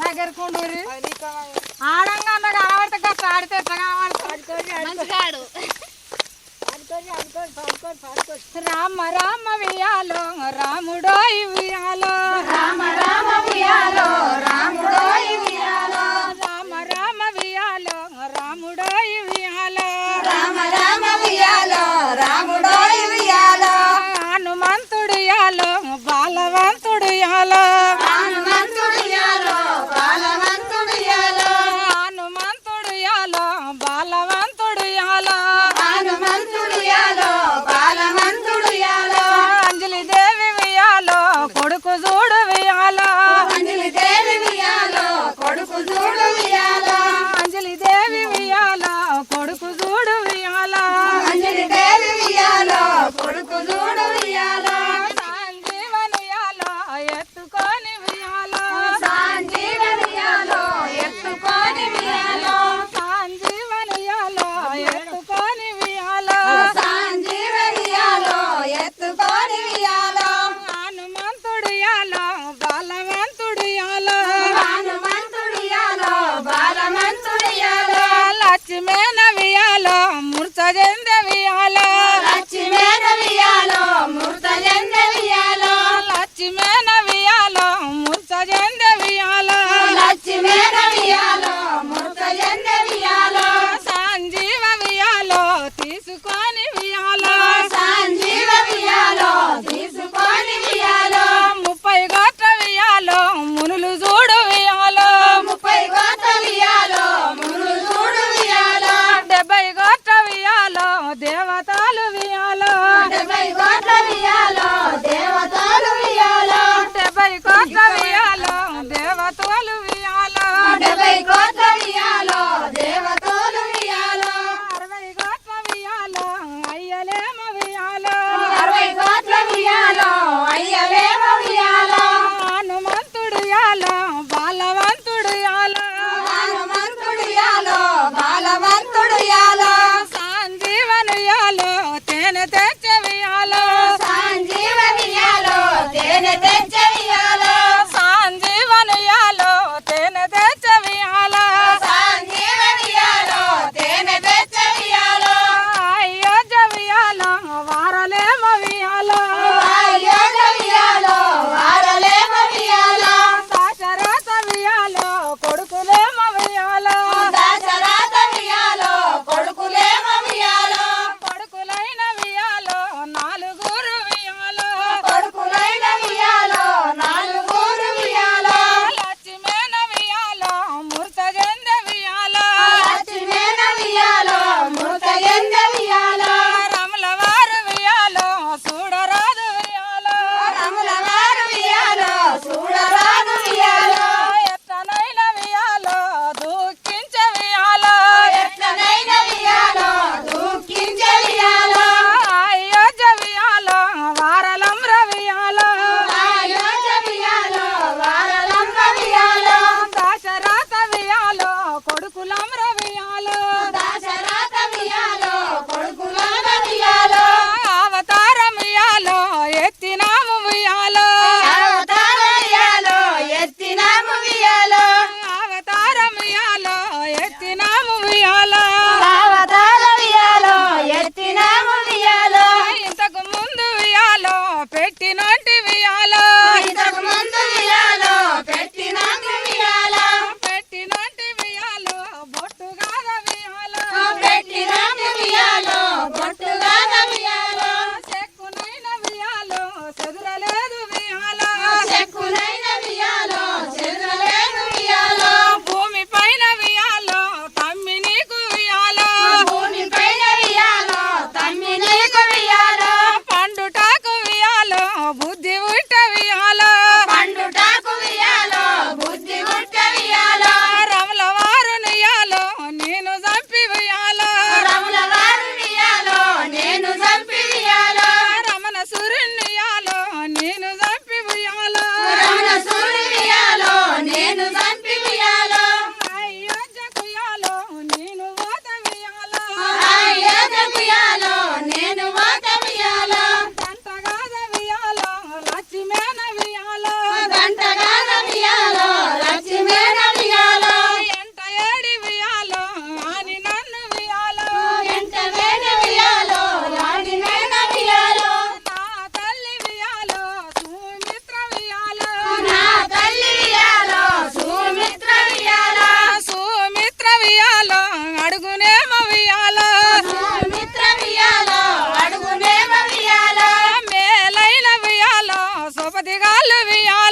దగ్గర కొండూరి ఆడంగా అన్న కనబడితే గట్ట ఆడితే ఎట్లా కనబడుతుంది రామ రామ వియాలో రాముడో వియాలో. రామ రామ వియాలో రాముడో వియాలో కొడుకు చూడు వియాలో కొడుకు చూడు వియాలో అరవై కోట్ల ఉయ్యాలో అయ్యలేవ ఉయ్యాలో. హనుమంతుడు యాలో బాలవంతుడు యాలో హనుమంతుడు యాలో బాలవంతుడు యాలో సంజీవను తేనె తెచ్చవి యాలో நிலவே யார்